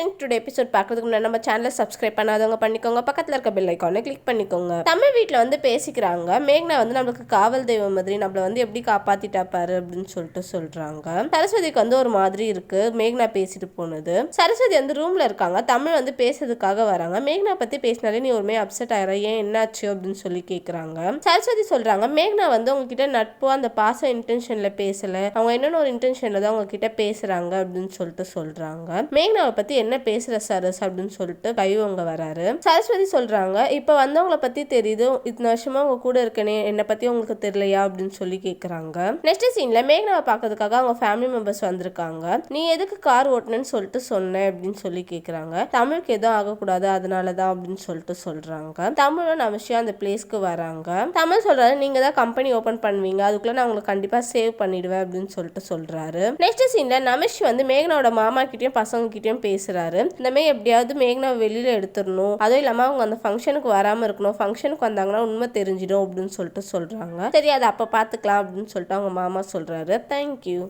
and today episode பார்க்கறதுக்கு முன்னாடி நம்ம சேனலை சப்ஸ்கிரைப் பண்ணாதவங்க பண்ணிக்கோங்க. பக்கத்தில் இருக்க பெல் ஐக்கானை கிளிக் பண்ணிக்கோங்க. தமிழ் வீட்டில் வந்து பேசிக்கிறாங்க. மேக்னா வந்து நம்மளுக்கு காவல் தெய்வம் மாதிரி நம்மளை வந்து எப்படி காப்பாத்திட்டா பாரு அப்படின்னு சொல்லிட்டு சொல்றாங்க. சரஸ்வதிக்கு வந்து ஒரு மாதிரி இருக்கு. மேக்னா பேசிட்டு போனது. சரஸ்வதி வந்து ரூம்ல இருக்காங்க. தமிழ் வந்து பேசுறதுக்காக வராங்க. மேக்னா பத்தி பேசினாலே நீ ஒருமே அப்செட் ஆயிர ஏன் என்னாச்சு அப்படின்னு சொல்லி கேட்குறாங்க சரஸ்வதி சொல்றாங்க மேக்னா வந்து உங்ககிட்ட நட்போ அந்த பாச இன்டென்ஷன்ல பேசல. அவங்க என்னென்ன ஒரு இன்டென்ஷன்ல தான் உங்ககிட்ட பேசுறாங்க அப்படின்னு சொல்லிட்டு சொல்றாங்க. மேக்னாவை பத்தி என்ன பேசுற சரஸ் அப்படின்னு சொல்லிட்டு கைவங்க வராரு. சரஸ்வதி சொல்றாங்க இப்ப வந்தவங்கள பத்தி தெரியுது. இத்தனை வருஷமா உங்க கூட இருக்கனே. என்னை பத்தி உங்களுக்கு தெரியலையா? அப்படின்னு சொல்லி கேக்குறாங்க. நெக்ஸ்ட் சீன்ல மேக்னாவை பார்க்கறதுக்காக அவங்க ஃபேமிலி மெம்பர்ஸ் வந்திருக்காங்க. நீ எதுக்கு கார் ஓட்டணும்னு சொல்லிட்டு சொன்ன? அப்படின்னு சொல்லி கேக்குறாங்க. தமிழுக்கு எதுவும் ஆகக்கூடாது. அதனாலதான். அப்படின்னு சொல்லிட்டு சொல்றாங்க. தமிழும் நமஷியா அந்த பிளேஸ்க்கு வராங்க. தமிழ் சொல்றாரு நீங்க தான் கம்பெனி ஓபன் பண்ணுவீங்க. அதுக்குள்ள நான் உங்களுக்கு கண்டிப்பா சேவ் பண்ணிடுவேன். அப்படின்னு சொல்லிட்டு சொல்றாரு. நெக்ஸ்ட் சீன்ல நமஷ் வந்து மேகனாவோட மாமா கிட்டயும் பசங்க கிட்டயும் பேசுறாரு. இந்த மாதிரி எப்படியாவது மேகனாவை வெளியில எடுத்துடணும். அதுவும் இல்லாம அவங்க அந்த ஃபங்க்ஷனுக்கு வராம இருக்கணும். ஃபங்க்ஷனுக்கு வந்தாங்கன்னா உண்மை தெரிஞ்சிடும் அப்படின்னு சொல்லிட்டு சொல்றாங்க. சரி அதை அப்ப பாத்துக்கலாம் அப்படின்னு சொல்லிட்டு அவங்க மாமா சொல்றாரு. தேங்க்யூ